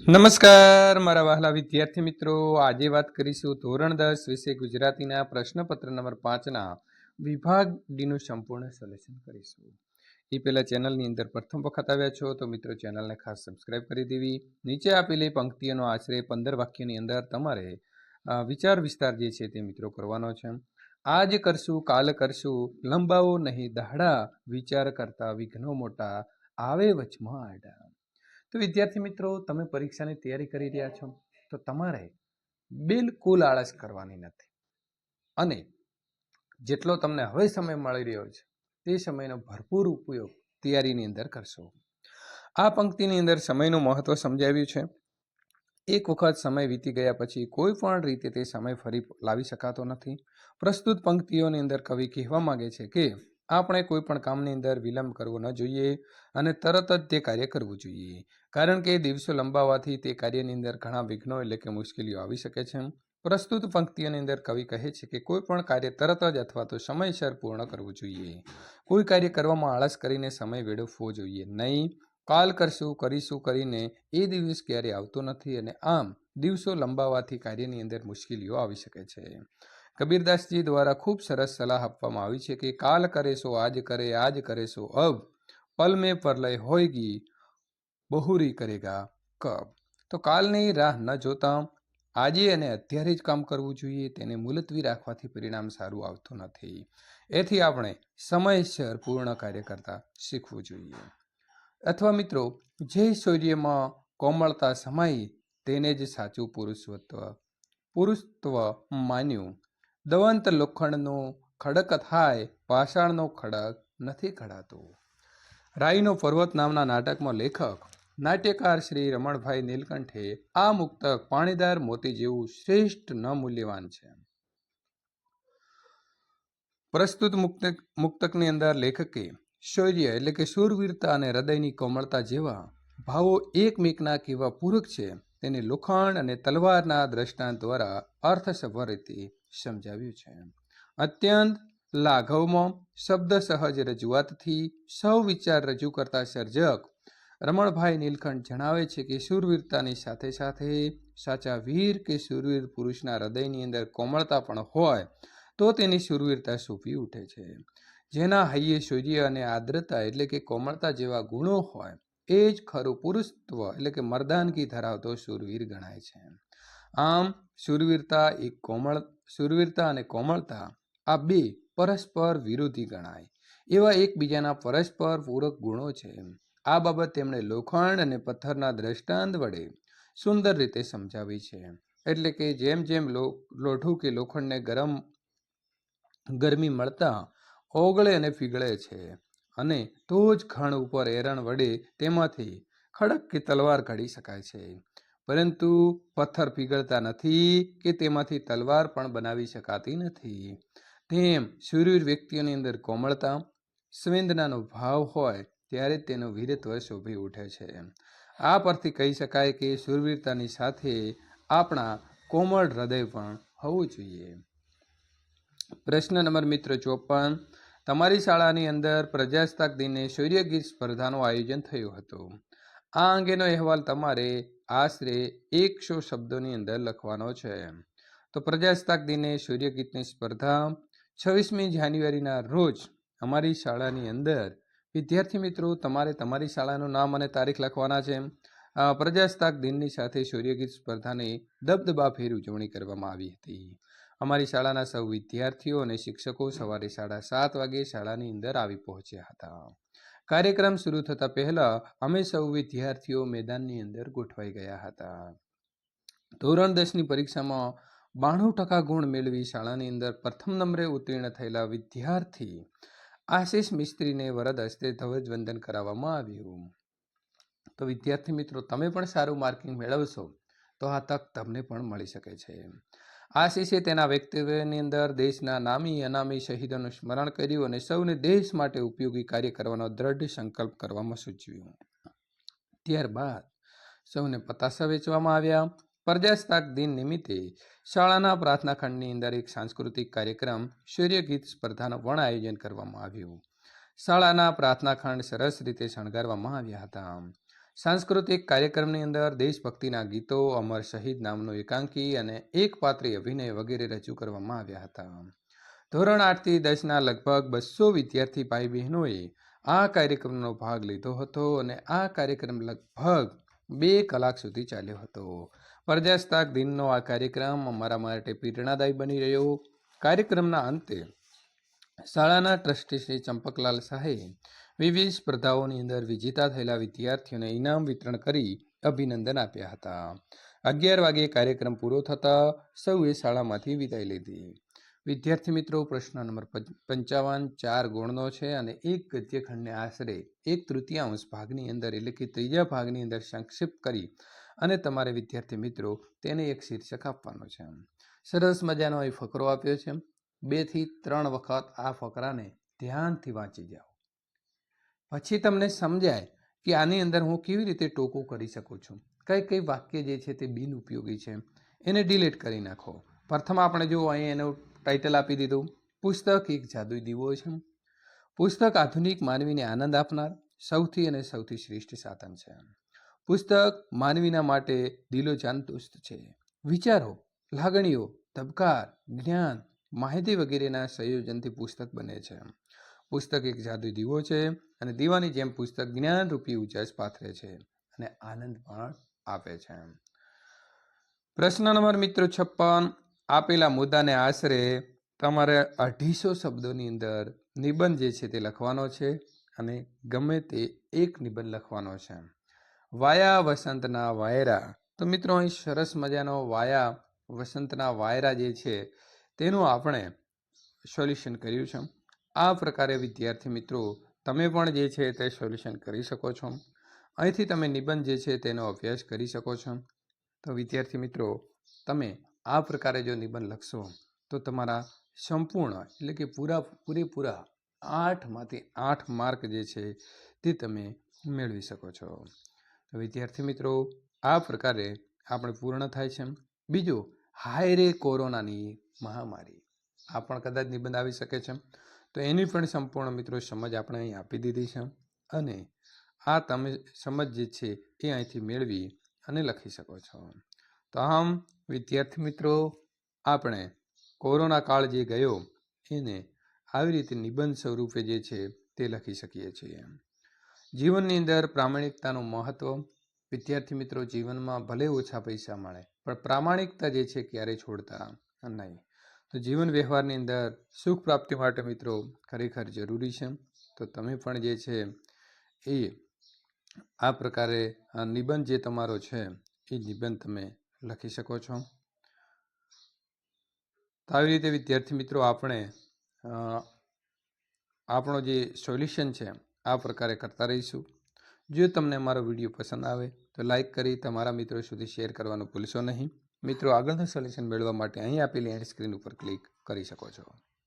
નમસ્કાર, મારા વહાલા વિદ્યાર્થી મિત્રો. આજે વાત કરીશું ધોરણ દસ વિશે ગુજરાતીના પ્રશ્નપત્ર નંબર પાંચના વિભાગ ડીનું સંપૂર્ણ સોલ્યુશન કરીશું. એ પહેલાં ચેનલની અંદર પ્રથમ વખત આવ્યા છો તો મિત્રો ચેનલને ખાસ સબસ્ક્રાઇબ કરી દેવી. નીચે આપેલી પંક્તિઓનો આશરે પંદર વાક્યની અંદર તમારે વિચાર વિસ્તાર જે છે તે મિત્રો કરવાનો છે. આજ કરશું, કાલ કરશું લંબાવો નહીં, દાડા, વિચાર કરતા, વિઘ્નો મોટા, આવે વચમાં આડા. તો વિદ્યાર્થી મિત્રો, તમે પરીક્ષાની તૈયારી કરી રહ્યા છો, તો તમારે બિલકુલ આળસ કરવાની નથી. અને જેટલો તમને હવે સમય મળી રહ્યો છે, તે સમયનો ભરપૂર ઉપયોગ તૈયારીની અંદર કરશો. આ પંક્તિની અંદર સમયનું મહત્વ સમજાવ્યું છે. એક વખત સમય વીતી ગયા પછી કોઈ પણ રીતે તે સમય ફરી લાવી શકાતો નથી. પ્રસ્તુત પંક્તિઓની અંદર કવિ કહેવા માંગે છે કે આપણે કોઈ પણ કામની અંદર વિલંબ કરવો ન જોઈએ અને તરત જ તે કાર્ય કરવું જોઈએ. કારણ કે દિવસો લંબાવાથી તે કાર્યની અંદર ઘણા વિઘ્નો એટલે કે મુશ્કેલીઓ આવી શકે છે. પ્રસ્તુત પંક્તિઓની અંદર કવિ કહે છે કે કોઈ પણ કાર્ય તરત જ અથવા તો સમયસર પૂર્ણ કરવું જોઈએ. કોઈ કાર્ય કરવામાં આળસ કરીને સમય વેડફવો જોઈએ નહીં. કાલ કરશું, કરીશું કરીને એ દિવસ ક્યારેય આવતો નથી અને આમ દિવસો લંબાવાથી કાર્યની અંદર મુશ્કેલીઓ આવી શકે છે. કબીરદાસજી દ્વારા ખૂબ સરસ સલાહ આપવામાં આવી છે કે કાલ કરે સો આજ કરે આજ કરે સો અબ પલ મેં પરલય હોયગી, બહુરી કરેગા કબ. તો કાલની રાહ ન જોતા આજે અને અત્યારે જ કામ કરવું જોઈએ, તેને મુલતવી રાખવાથી પરિણામ સારું આવતું નથી. એથી આપણે સમયસર પૂર્ણ કાર્ય કરતા શીખવું જોઈએ. અથવા મિત્રો, જે શૌર્યમાં કોમળતા સમાઈ, તેને જ સાચું પુરુષત્વ પુરુષત્વ માન્યું. દવંત લોખંડનો ખડક થાય, પાષાણનો ખડક નથી ખડાતો રાઈનો પર્વત નામના નાટકમાં લેખક, નાટ્યકાર શ્રી રમણભાઈ નીલકંઠે આ મુક્તક પાણીદાર મોતી જેવું શ્રેષ્ઠ ન મૂલ્યવાન છે. પ્રસ્તુત મુક્તક મુક્તકની અંદર લેખકે શૌર્ય એટલે કે શૂરવીરતા અને હૃદયની કોમળતા જેવા ભાવો એકમેકના કેવા પૂરક છે, તેને લોખંડ અને તલવારના દ્રષ્ટાંત દ્વારા અર્થસભર રીતે સમજાવ્યું છે. અત્યંત લાઘવમાં શબ્દ સહજ રજૂઆતથી સૌ વિચાર રજૂ કરતા સર્જક રમણભાઈ નીલકંઠ જણાવે છે કે શૂરવીરતાની સાથે સાથે સાચા વીર કે શૂરવીર પુરુષના હૃદયની અંદર કોમળતા પણ હોય તો તેની શૂરવીરતા શોભી ઉઠે છે. જેના હૈયે સૂર્ય અને આદ્રતા એટલે કે કોમળતા જેવા ગુણો હોય એ જ ખરું પુરુષત્વ એટલે કે મર્દાનગી ધરાવતો શૂરવીર ગણાય છે. આમ શૂરવીરતા એક કોમળ શૂરવીરતા અને કોમળતા આ બે પરસ્પર વિરોધી ગણાય. એવા એકબીજાના પરસ્પર પૂરક ગુણો છે. આ બાબત તેમણે લોખંડ અને પથ્થરના દ્રષ્ટાંત વડે સુંદર રીતે સમજાવી છે. એટલે કે જેમ જેમ લો- લોઢું કે લોખંડને ગરમ, ગરમી મળતા ઓગળે અને પીગળે છે અને તો જ ખણ ઉપર એરણ વડે તેમાંથી ખડક કે તલવાર કાઢી શકાય છે. પરંતુ પથ્થર પીગળતા નથી કે તેમાંથી તલવાર પણ બનાવી શકાતી નથી. તેમ શૂરવીર વ્યક્તિઓની અંદર કોમળતા, સંવેદનાનો ભાવ હોય ત્યારે તેનું વીરત્વ શોભી ઉઠે છે. આ પરથી કહી શકાય કે શૂરવીરતાની સાથે આપણા કોમળ હૃદય પણ હોવું જોઈએ. પ્રશ્ન નંબર મિત્ર ચોપન તમારી શાળાની અંદર પ્રજાસત્તાક દિને શૌર્યગીત સ્પર્ધાનું આયોજન થયું હતું. આ અંગેનો અહેવાલ તમારે આશરે એકસો શબ્દોની અંદર લખવાનો છે તો પ્રજાસત્તાક દિને સૂર્યગીતની સ્પર્ધા છવ્વીસમી જાન્યુઆરીના રોજ અમારી શાળાની અંદર વિદ્યાર્થી મિત્રો તમારે તમારી શાળાનું નામ અને તારીખ લખવાના છે પ્રજાસત્તાક દિનની સાથે સૂર્યગીત સ્પર્ધાની દબદબાભેર ઉજવણી કરવામાં આવી હતી. અમારી શાળાના સૌ વિદ્યાર્થીઓ અને શિક્ષકો સવારે સાડા સાત વાગે શાળાની અંદર આવી પહોંચ્યા હતા. કાર્યક્રમ શરૂ થતા પહેલા અમે સૌ વિદ્યાર્થીઓ મેદાનની અંદર ગોઠવાઈ ગયા હતા. ધોરણ દસની પરીક્ષામાં બાણું ટકા ગુણ મેળવી શાળાની અંદર પ્રથમ નંબરે ઉત્તીર્ણ થયેલા વિદ્યાર્થી આશીષ મિસ્ત્રીને વરદ હસ્તે ધ્વજવંદન કરાવવામાં આવ્યું. તો વિદ્યાર્થી મિત્રો, તમે પણ સારું માર્કિંગ મેળવશો, તો આ તક તમને પણ મળી શકે છે. આશીષે તેના વ્યક્તિત્વની અંદર દેશના નામી અનામી શહીદોનું સ્મરણ કર્યું અને સૌને દેશ માટે ઉપયોગી કાર્ય કરવાનો દ્રઢ સંકલ્પ કરવામાં સૂચવ્યું. ત્યારબાદ સૌને પતાસા વેચવામાં આવ્યા. પ્રજાસત્તાક દિન નિમિત્તે શાળાના પ્રાર્થના ખંડની અંદર એક સાંસ્કૃતિક કાર્યક્રમ સૂર્યગીત સ્પર્ધાનું પણ આયોજન કરવામાં આવ્યું. શાળાના પ્રાર્થના ખંડ સરસ રીતે શણગારવામાં આવ્યા હતા. સાંસ્કૃતિક કાર્યક્રમની અંદર દેશભક્તિના ગીતો, અમર શહીદ નામનો એકાંકી અને એક પાત્રી અભિનય વગેરે રજૂ કરવામાં આવ્યા હતા. ધોરણ આઠથી દસના લગભગ બસો વિદ્યાર્થી ભાઈ બહેનોએ આ કાર્યક્રમનો ભાગ લીધો હતો અને આ કાર્યક્રમ લગભગ બે કલાક સુધી ચાલ્યો હતો. પ્રજાસત્તાક દિનનો આ કાર્યક્રમ અમારા માટે પ્રેરણાદાયી બની રહ્યો. કાર્યક્રમના અંતે શાળાના ટ્રસ્ટી શ્રી ચંપકલાલ શાહે વિવિધ સ્પર્ધાઓની અંદર વિજેતા થયેલા વિદ્યાર્થીઓને ઇનામ વિતરણ કરી અભિનંદન આપ્યા હતા. અગિયાર વાગે કાર્યક્રમ પૂરો થતાં સૌએ શાળામાંથી વિદાય લીધી. વિદ્યાર્થી મિત્રો, પ્રશ્ન નંબર પંચ- પંચાવન ચાર ગુણનો છે અને એક ગદ્યખંડને આશરે એક તૃતીયાંશ ભાગની અંદર એટલે કે ત્રીજા ભાગની અંદર સંક્ષિપ્ત કરી અને તમારે વિદ્યાર્થી મિત્રો તેને એક શીર્ષક આપવાનો છે. સરસ મજાનો એ ફકરો આપ્યો છે. બેથી ત્રણ વખત આ ફકરાને ધ્યાનથી વાંચી જાઓ. પછી તમને સમજાય કે આની અંદર હું કેવી રીતે ટોકો કરી શકું છું. કઈ કઈ વાક્ય જે છે તે બિન ઉપયોગી છે. એને ડિલીટ કરી નાખો. પ્રથમ આપણે જો અહીં એનું ટાઇટલ આપી દીધું, પુસ્તક એક જાદુઈ દીવો છે. પુસ્તક આધુનિક માનવીને આનંદ આપનાર, સૌથી અને સૌથી શ્રેષ્ઠ સાધન છે. પુસ્તક માનવીના માટે દિલો જાનતુસ્ત છે. વિચારો, લાગણીઓ, ધબકાર, જ્ઞાન, માહિતી વગેરેના સંયોજનથી પુસ્તક બને છે. પુસ્તક એક જાદુ દીવો છે અને દીવાની જેમ પુસ્તક જ્ઞાનરૂપી ઉજાસ પાથરે છે અને આનંદ પણ આપે છે. પ્રશ્ન નંબર મિત્રો છપ્પન, આપેલા મુદ્દાને આશરે તમારે અઢીસો શબ્દોની અંદર નિબંધ જે છે તે લખવાનો છે અને ગમે તે એક નિબંધ લખવાનો છે. વાયા વસંતના વાયરા. તો મિત્રો અહીં સરસ મજાનો વાયા વસંતના વાયરા જે છે તેનું આપણે સોલ્યુશન કર્યું છે. આ પ્રકારે વિદ્યાર્થી મિત્રો, તમે પણ જે છે તે સોલ્યુશન કરી શકો છો. અહીંથી તમે નિબંધ જે છે તેનો અભ્યાસ કરી શકો છો. તો વિદ્યાર્થી મિત્રો, તમે આ પ્રકારે જો નિબંધ લખશો, તો તમારા સંપૂર્ણ એટલે કે પૂરા, પૂરેપૂરા આઠમાંથી આઠ માર્ક જે છે તે તમે મેળવી શકો છો. તો વિદ્યાર્થી મિત્રો, આ પ્રકારે આપણે પૂર્ણ થાય છે. બીજું હાય રે કોરોનાની મહામારી. આ પણ કદાચ નિબંધ આવી શકે છે. તો એની પણ સંપૂર્ણ મિત્રો સમજ આપણે અહીં આપી દીધી છે અને આ તમે સમજ જે છે એ અહીંથી મેળવી અને લખી શકો છો. તો આમ, વિદ્યાર્થી મિત્રો, આપણે કોરોના કાળ જે ગયો એને આવી રીતે નિબંધ સ્વરૂપે જે છે તે લખી શકીએ છીએ. જીવનની અંદર પ્રામાણિકતાનું મહત્વ, વિદ્યાર્થી મિત્રો જીવનમાં ભલે ઓછા પૈસા મળે, પણ પ્રામાણિકતા જે છે ક્યારેય છોડતા નહીં. તો જીવન વ્યવહારની અંદર સુખ પ્રાપ્તિ માટે મિત્રો ખરેખર જરૂરી છે. તો તમે પણ જે છે એ આ પ્રકારે નિબંધ જે તમારો છે એ નિબંધ તમે લખી શકો છો. તો આવી રીતે વિદ્યાર્થી મિત્રો આપણે આપણો જે સોલ્યુશન છે આ પ્રકારે કરતા રહીશું. જો તમને મારો વીડિયો પસંદ આવે તો લાઈક કરી તમારા મિત્રો સુધી શેર કરવાનું ભૂલશો નહીં. મિત્રો આગળનું સોલ્યુશન મેળવવા માટે અહીં આપેલી એન્ડ સ્ક્રીન ઉપર ક્લિક કરી શકો છો.